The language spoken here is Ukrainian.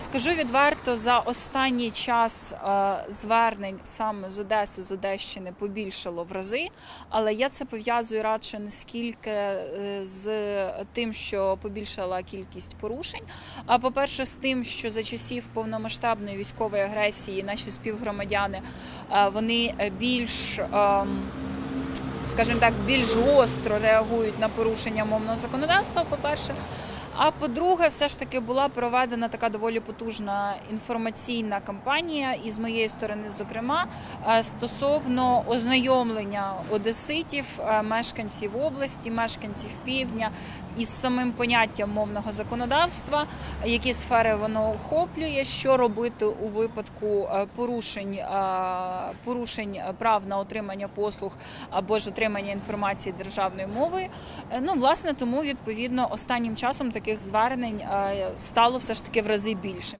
Скажу відверто, за останній час е, звернень саме з Одеси, з Одещини побільшало в рази, але я це пов'язую радше не скільки е, з тим, що побільшала кількість порушень. А по-перше, з тим, що за часів повномасштабної військової агресії наші співгромадяни е, вони більш ем, скажімо так, більш гостро реагують на порушення мовного законодавства. По-перше, а по-друге, все ж таки була проведена така доволі потужна інформаційна кампанія, і з моєї сторони, зокрема, е, стосовно ознайомлення одеситів, е, мешканців області, мешканців півдня із самим поняттям мовного законодавства, які сфери воно охоплює, що робити у випадку е, порушень, порушень прав на отримання послуг або ж отримання інформації державною мовою. Е, Ну, власне, тому відповідно останнім часом таких звернень стало все ж таки в рази більше.